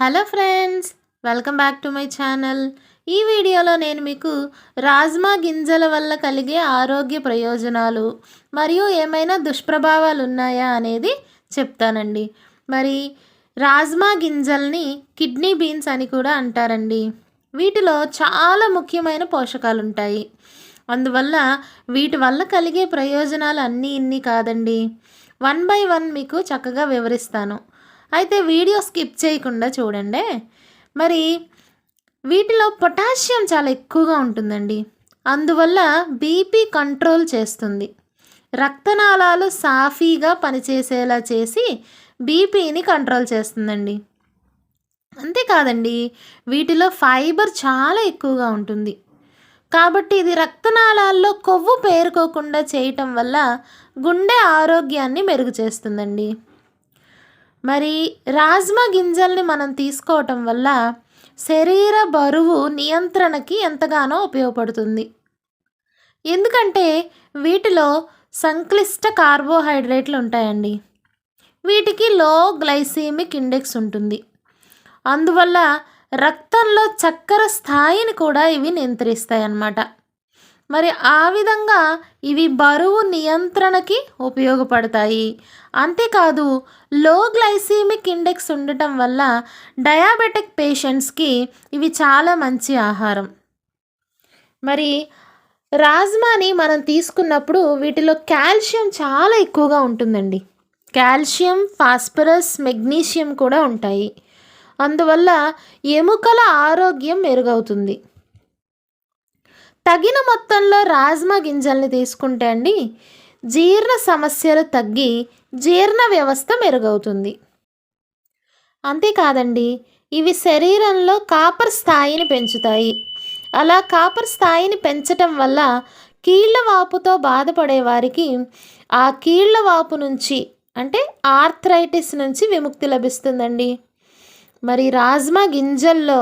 Hello friends welcome back to my channel. ఈ వీడియోలో నేను మీకు రాజ్మా గింజల వల్ల కలిగే ఆరోగ్య ప్రయోజనాలు మరియు ఏమైనా దుష్ప్రభావాలు ఉన్నాయా అనేది చెప్తానండి. మరి రాజ్మా గింజల్ని కిడ్నీ బీన్స్ అని కూడా అంటారండి. వీటిలో చాలా ముఖ్యమైన పోషకాలు ఉంటాయి అందువల్ల వీటి వల్ల కలిగే ప్రయోజనాలు అన్నీ ఇన్ని కాదండి. వన్ బై వన్ మీకు చక్కగా వివరిస్తాను. అయితే వీడియో స్కిప్ చేయకుండా చూడండి. మరి వీటిలో పొటాషియం చాలా ఎక్కువగా ఉంటుందండి. అందువల్ల బీపీ కంట్రోల్ చేస్తుంది. రక్తనాళాలు సాఫీగా పనిచేసేలా చేసి బీపీని కంట్రోల్ చేస్తుందండి. అంతేకాదండి వీటిలో ఫైబర్ చాలా ఎక్కువగా ఉంటుంది. కాబట్టి ఇది రక్తనాళాల్లో కొవ్వు పేరుకోకుండా చేయటం వల్ల గుండె ఆరోగ్యాన్ని మెరుగు చేస్తుందండి. మరి రాజ్మా గింజల్ని మనం తీసుకోవటం వల్ల శరీర బరువు నియంత్రణకి ఎంతగానో ఉపయోగపడుతుంది. ఎందుకంటే వీటిలో సంక్లిష్ట కార్బోహైడ్రేట్లు ఉంటాయండి. వీటికి లో గ్లైసీమిక్ ఇండెక్స్ ఉంటుంది. అందువల్ల రక్తంలో చక్కెర స్థాయిని కూడా ఇవి నియంత్రిస్తాయి అన్నమాట మరి ఆ విధంగా ఇవి బరువు నియంత్రణకి ఉపయోగపడతాయి. అంతేకాదు లో గ్లైసీమిక్ ఇండెక్స్ ఉండటం వల్ల డయాబెటిక్ పేషెంట్స్కి ఇవి చాలా మంచి ఆహారం. మరి రాజ్మాని మనం తీసుకున్నప్పుడు వీటిలో కాల్షియం చాలా ఎక్కువగా ఉంటుందండి. కాల్షియం ఫాస్ఫరస్ మెగ్నీషియం కూడా ఉంటాయి. అందువల్ల ఎముకల ఆరోగ్యం మెరుగవుతుంది. తగిన మొత్తంలో రాజ్మా గింజల్ని తీసుకుంటే అండి జీర్ణ సమస్యలు తగ్గి జీర్ణ వ్యవస్థ మెరుగవుతుంది. అంతేకాదండి ఇవి శరీరంలో కాపర్ స్థాయిని పెంచుతాయి. అలా కాపర్ స్థాయిని పెంచటం వల్ల కీళ్ళ వాపుతో బాధపడే వారికి ఆ కీళ్ళ వాపు నుంచి అంటే ఆర్థరైటిస్ నుంచి విముక్తి లభిస్తుందండి. మరి రాజ్మా గింజల్లో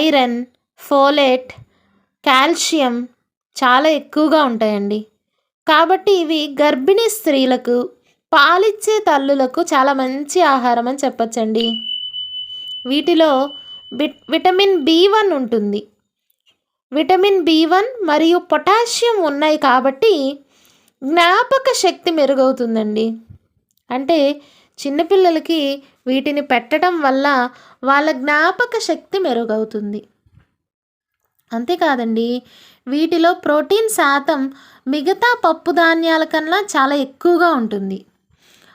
ఐరన్ ఫోలేట్ కాల్షియం చాలా ఎక్కువగా ఉంటాయండి. కాబట్టి ఇవి గర్భిణీ స్త్రీలకు పాలిచ్చే తల్లులకు చాలా మంచి ఆహారం అని చెప్పచ్చండి. వీటిలో విట్ విటమిన్ బి వన్ ఉంటుంది. విటమిన్ బి వన్ మరియు పొటాషియం ఉన్నాయి కాబట్టి జ్ఞాపక శక్తి మెరుగవుతుందండి. అంటే చిన్నపిల్లలకి వీటిని పెట్టడం వల్ల వాళ్ళ జ్ఞాపక శక్తి మెరుగవుతుంది. అంతేకాదండి వీటిలో ప్రోటీన్ శాతం మిగతా పప్పు ధాన్యాల కన్నా చాలా ఎక్కువగా ఉంటుంది.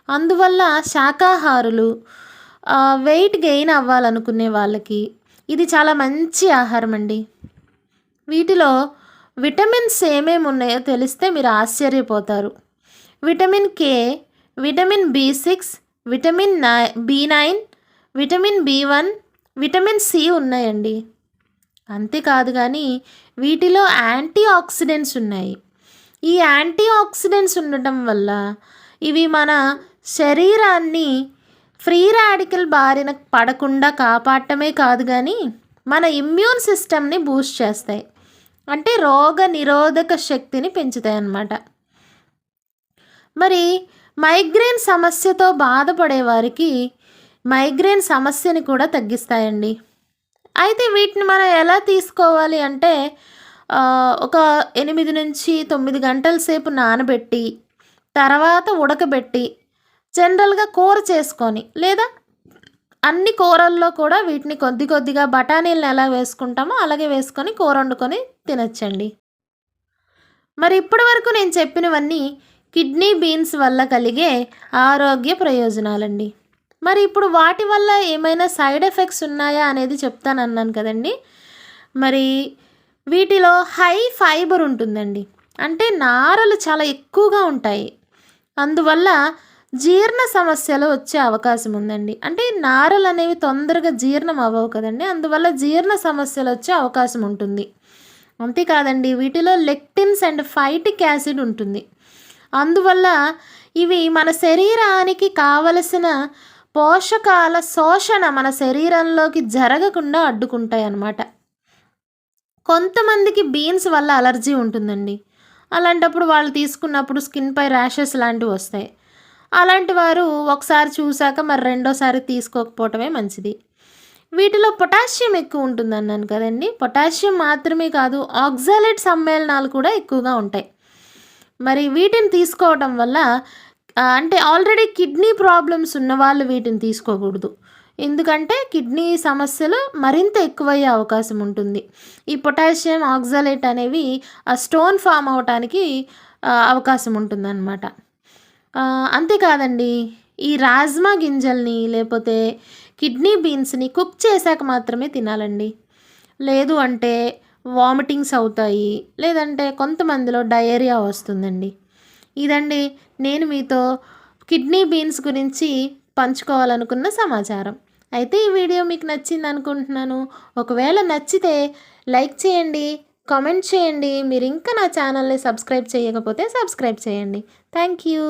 అందువల్ల శాకాహారులు వెయిట్ గెయిన్ అవ్వాలనుకునే వాళ్ళకి ఇది చాలా మంచి ఆహారం అండి. వీటిలో విటమిన్స్ ఏమేమి ఉన్నాయో తెలిస్తే మీరు ఆశ్చర్యపోతారు. Vitamin K vitamin B six vitamin నై B nine vitamin B one vitamin C ఉన్నాయండి. అంతేకాదు కానీ వీటిలో యాంటీ ఆక్సిడెంట్స్ ఉన్నాయి. ఈ యాంటీ ఆక్సిడెంట్స్ ఉండటం వల్ల ఇవి మన శరీరాన్ని ఫ్రీ రాడికల్ బారిన పడకుండా కాపాడటమే కాదు కానీ మన ఇమ్యూన్ సిస్టమ్ని బూస్ట్ చేస్తాయి. అంటే రోగ నిరోధక శక్తిని పెంచుతాయి అన్నమాట. మరి మైగ్రేన్ సమస్యతో బాధపడే వారికి మైగ్రేన్ సమస్యని కూడా తగ్గిస్తాయండి. అయితే వీటిని మనం ఎలా తీసుకోవాలి అంటే ఒక ఎనిమిది నుంచి తొమ్మిది గంటల సేపు నానబెట్టి తర్వాత ఉడకబెట్టి జనరల్గా కూర చేసుకొని లేదా అన్ని కూరల్లో కూడా వీటిని కొద్ది కొద్దిగా బఠానీలను ఎలా వేసుకుంటామో అలాగే వేసుకొని కూర వండుకొని తినచ్చండి. మరి ఇప్పటి వరకు నేను చెప్పినవన్నీ కిడ్నీ బీన్స్ వల్ల కలిగే ఆరోగ్య ప్రయోజనాలండి. మరి ఇప్పుడు వాటి వల్ల ఏమైనా సైడ్ ఎఫెక్ట్స్ ఉన్నాయా అనేది చెప్తాను అన్నాను కదండి. మరి వీటిలో హై ఫైబర్ ఉంటుందండి. అంటే నారలు చాలా ఎక్కువగా ఉంటాయి. అందువల్ల జీర్ణ సమస్యలు వచ్చే అవకాశం ఉందండి. అంటే నారలు అనేవి తొందరగా జీర్ణం అవ్వవు కదండి. అందువల్ల జీర్ణ సమస్యలు వచ్చే అవకాశం ఉంటుంది. అంతేకాదండి వీటిలో లెక్టిన్స్ అండ్ ఫైటిక్ యాసిడ్ ఉంటుంది. అందువల్ల ఇవి మన శరీరానికి కావలసిన పోషకాల శోషణ మన శరీరంలోకి జరగకుండా అడ్డుకుంటాయి అన్నమాట కొంతమందికి బీన్స్ వల్ల అలర్జీ ఉంటుందండి. అలాంటప్పుడు వాళ్ళు తీసుకున్నప్పుడు స్కిన్పై ర్యాషెస్ లాంటివి వస్తాయి. అలాంటి వారు ఒకసారి చూశాక మరి రెండోసారి తీసుకోకపోవటమే మంచిది. వీటిలో పొటాషియం ఎక్కువ ఉంటుంది అన్నాను కదండి. పొటాషియం మాత్రమే కాదు ఆక్సాలేట్ సమ్మేళనాలు కూడా ఎక్కువగా ఉంటాయి. మరి వీటిని తీసుకోవటం వల్ల అంటే ఆల్రెడీ కిడ్నీ ప్రాబ్లమ్స్ ఉన్న వాళ్ళు వీటిని తీసుకోకూడదు. ఎందుకంటే కిడ్నీ సమస్యలు మరింత ఎక్కువయ్యే అవకాశం ఉంటుంది. ఈ పొటాషియం ఆక్సలేట్ అనేవి ఆ స్టోన్ ఫామ్ అవటానికి అవకాశం ఉంటుందన్నమాట. అంతేకాదండి ఈ రాజ్మా గింజల్ని లేకపోతే కిడ్నీ బీన్స్ని కుక్ చేశాక మాత్రమే తినాలండి. లేదు అంటే వామిటింగ్స్ అవుతాయి లేదంటే కొంతమందిలో డయేరియా వస్తుందండి. ఇదండి. నేను మీతో కిడ్నీ బీన్స్ గురించి పంచుకోవాలనుకున్న సమాచారం. అయితే ఈ వీడియో మీకు నచ్చింది అనుకుంటున్నాను. ఒకవేళ నచ్చితే లైక్ చేయండి కామెంట్ చేయండి. మీరు ఇంకా నా ఛానల్ని సబ్స్క్రైబ్ చేయకపోతే సబ్స్క్రైబ్ చేయండి. Thank you.